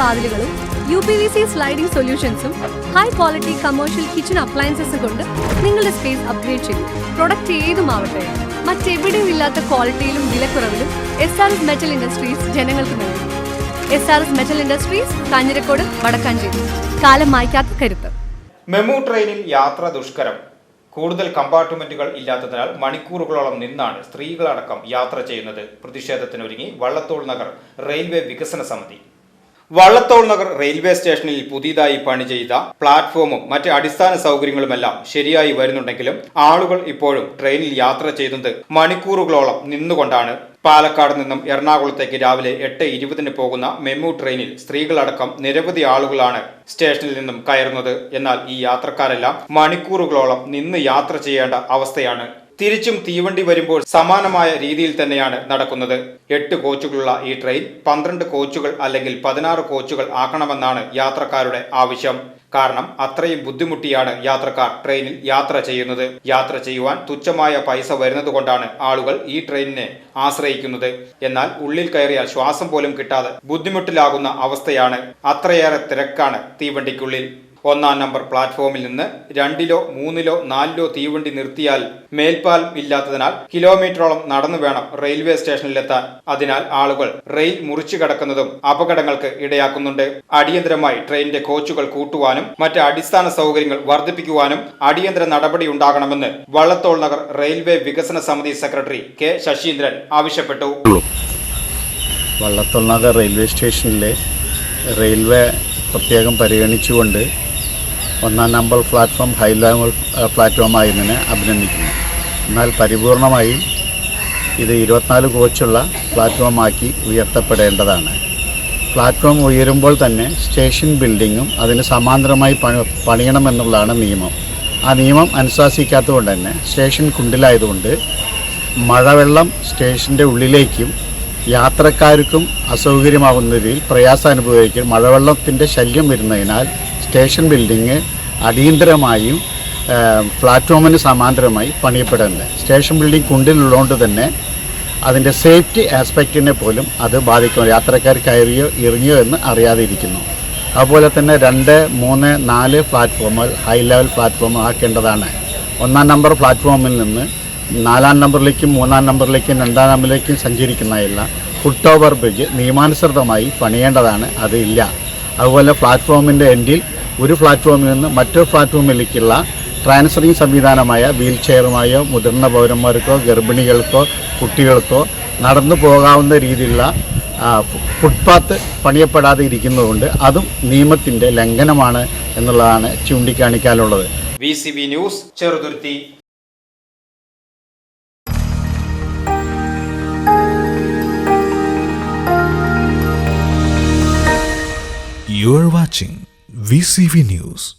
വാതിലുകളും U P V C sliding സൊല്യൂഷൻസും high quality commercial kitchen അപ്ലയൻസസും കൊണ്ട് നിങ്ങളുടെ സ്പേസ് അപ്ഗ്രേഡ് ചെയ്യും പ്രൊഡക്റ്റ് ഏതുമാവട്ടെ മറ്റെവിടെയും ഇല്ലാത്ത ക്വാളിറ്റിയിലും വിലക്കുറവിലും S R S metal industries ജനങ്ങൾക്ക് നൽകും. S R S metal industries Kanjirakode Vadakkanchery. കാലം മായ്ക്കാത്ത കരുത്ത്. മെമു ട്രെയിനിൽ യാത്ര ദുഷ്കരം. കൂടുതൽ കമ്പാർട്ട്മെന്റുകൾ ഇല്ലാത്തതിനാൽ മണിക്കൂറുകളോളം നിന്നാണ് സ്ത്രീകളടക്കം യാത്ര ചെയ്യുന്നത്. പ്രതിഷേധത്തിനൊരുങ്ങി വള്ളത്തോൾ നഗർ റെയിൽവേ വികസന സമിതി. വള്ളത്തോൾ നഗർ റെയിൽവേ സ്റ്റേഷനിൽ പുതിയതായി പണി ചെയ്ത പ്ലാറ്റ്ഫോമും മറ്റ് അടിസ്ഥാന സൗകര്യങ്ങളുമെല്ലാം ശരിയായി വരുന്നുണ്ടെങ്കിലും ആളുകൾ ഇപ്പോഴും ട്രെയിനിൽ യാത്ര ചെയ്തത് മണിക്കൂറുകളോളം നിന്നുകൊണ്ടാണ്. പാലക്കാട് നിന്നും എറണാകുളത്തേക്ക് രാവിലെ എട്ട് ഇരുപതിന് പോകുന്ന മെമു ട്രെയിനിൽ സ്ത്രീകളടക്കം നിരവധി ആളുകളാണ് സ്റ്റേഷനിൽ നിന്നും കയറുന്നത്. എന്നാൽ ഈ യാത്രക്കാരെല്ലാം മണിക്കൂറുകളോളം നിന്ന് യാത്ര ചെയ്യേണ്ട അവസ്ഥയാണ് തിരിച്ചും തീവണ്ടി വരുമ്പോൾ സമാനമായ രീതിയിൽ തന്നെയാണ് നടക്കുന്നത്. എട്ട് കോച്ചുകളുള്ള ഈ ട്രെയിൻ പന്ത്രണ്ട് കോച്ചുകൾ അല്ലെങ്കിൽ പതിനാറ് കോച്ചുകൾ ആക്കണമെന്നാണ് യാത്രക്കാരുടെ ആവശ്യം. കാരണം അത്രയും ബുദ്ധിമുട്ടിയാണ് യാത്രക്കാർ ട്രെയിനിൽ യാത്ര ചെയ്യുന്നത്. യാത്ര ചെയ്യുവാൻ തുച്ഛമായ പൈസ വരുന്നതുകൊണ്ടാണ് ആളുകൾ ഈ ട്രെയിനിനെ ആശ്രയിക്കുന്നത്. എന്നാൽ ഉള്ളിൽ കയറിയാൽ ശ്വാസം പോലും കിട്ടാതെ ബുദ്ധിമുട്ടിലാകുന്ന അവസ്ഥയാണ് അത്രയേറെ തിരക്കാണ് തീവണ്ടിക്കുള്ളിൽ. ഒന്നാം നമ്പർ പ്ലാറ്റ്ഫോമിൽ നിന്ന് രണ്ടിലോ മൂന്നിലോ നാലിലോ തീവണ്ടി നിർത്തിയാൽ മേൽപ്പാൽ ഇല്ലാത്തതിനാൽ കിലോമീറ്ററോളം നടന്നു വേണം റെയിൽവേ സ്റ്റേഷനിലെത്താൻ. അതിനാൽ ആളുകൾ റെയിൽ മുറിച്ചു കടക്കുന്നതും അപകടങ്ങൾക്ക് ഇടയാക്കുന്നുണ്ട്. അടിയന്തരമായി ട്രെയിനിന്റെ കോച്ചുകൾ കൂട്ടുവാനും മറ്റ് അടിസ്ഥാന സൗകര്യങ്ങൾ വർദ്ധിപ്പിക്കുവാനും അടിയന്തര നടപടി ഉണ്ടാകണമെന്ന് വള്ളത്തോൾ നഗർ റെയിൽവേ വികസന സമിതി സെക്രട്ടറി കെ ശശീന്ദ്രൻ ആവശ്യപ്പെട്ടു. വള്ളത്തോൾ നഗർ റെയിൽവേ സ്റ്റേഷനിലെ റെയിൽവേ പ്രത്യേകം പരിഗണിച്ചുകൊണ്ട് ഒന്നാം നമ്പർ പ്ലാറ്റ്ഫോം ഹൈ ലെവൽ പ്ലാറ്റ്ഫോമായി പ്ലാറ്റ്ഫോം അഭിനന്ദിക്കുന്നു. എന്നാൽ പരിപൂർണമായും ഇത് ഇരുപത്തിനാല് കോച്ചുള്ള പ്ലാറ്റ്ഫോമാക്കി ഉയർത്തപ്പെടേണ്ടതാണ്. പ്ലാറ്റ്ഫോം ഉയരുമ്പോൾ തന്നെ സ്റ്റേഷൻ ബിൽഡിങ്ങും അതിന് സമാന്തരമായി പണി പണിയണമെന്നുള്ളതാണ് നിയമം. ആ നിയമം അനുശാസിക്കാത്തതുകൊണ്ട് തന്നെ സ്റ്റേഷൻ കുണ്ടിലായതുകൊണ്ട് മഴവെള്ളം സ്റ്റേഷന്റെ ഉള്ളിലേക്കും യാത്രക്കാർക്കും അസൗകര്യമാകുന്ന രീതിയിൽ പ്രയാസം അനുഭവിക്കും മഴവെള്ളത്തിന്റെ ശല്യം വരുന്നതിനാൽ സ്റ്റേഷൻ ബിൽഡിങ് അടിയന്തരമായും പ്ലാറ്റ്ഫോമിന് സമാന്തരമായി പണിയപ്പെടേണ്ടത്. സ്റ്റേഷൻ ബിൽഡിംഗ് കുണ്ടിലുള്ളതുകൊണ്ട് തന്നെ അതിന്റെ സേഫ്റ്റി ആസ്പെക്റ്റിനെ പോലും അത് ബാധിക്കുന്നു. യാത്രക്കാർ കയറിയോ ഇറങ്ങിയോ എന്ന് അറിയാതെ ഇരിക്കുന്നു അതുപോലെ തന്നെ രണ്ട് മൂന്ന് നാല് പ്ലാറ്റ്ഫോമുകൾ ഹൈ ലെവൽ പ്ലാറ്റ്ഫോം ആക്കേണ്ടതാണ്. ഒന്നാം നമ്പർ പ്ലാറ്റ്ഫോമിൽ നിന്ന് നാലാം നമ്പറിലേക്കും മൂന്നാം നമ്പറിലേക്കും രണ്ടാം നമ്പറിലേക്കും സഞ്ചരിക്കുന്ന എല്ലാം ഫുട് ഓവർ ബ്രിഡ്ജ് നിയമാനുസൃതമായി പണിയേണ്ടതാണ്. അത് ഇല്ല അതുപോലെ പ്ലാറ്റ്ഫോമിന്റെ എൻഡിൽ ഒരു പ്ലാറ്റ്ഫോമിൽ നിന്ന് മറ്റൊരു പ്ലാറ്റ്ഫോമിലേക്കുള്ള ട്രാൻസ്ഫറിംഗ് സംവിധാനമായ വീൽ ചെയറുമായോ മുതിർന്ന പൗരന്മാർക്കോ ഗർഭിണികൾക്കോ കുട്ടികൾക്കോ നടന്നു പോകാവുന്ന രീതിയിലുള്ള ഫുട്പാത്ത് പണിയപ്പെടാതെ ഇരിക്കുന്നതുകൊണ്ട് അതും നിയമത്തിന്റെ ലംഘനമാണ് എന്നുള്ളതാണ് ചൂണ്ടിക്കാണിക്കാനുള്ളത്. V C B news Cheruthuruthy You are watching VCV News.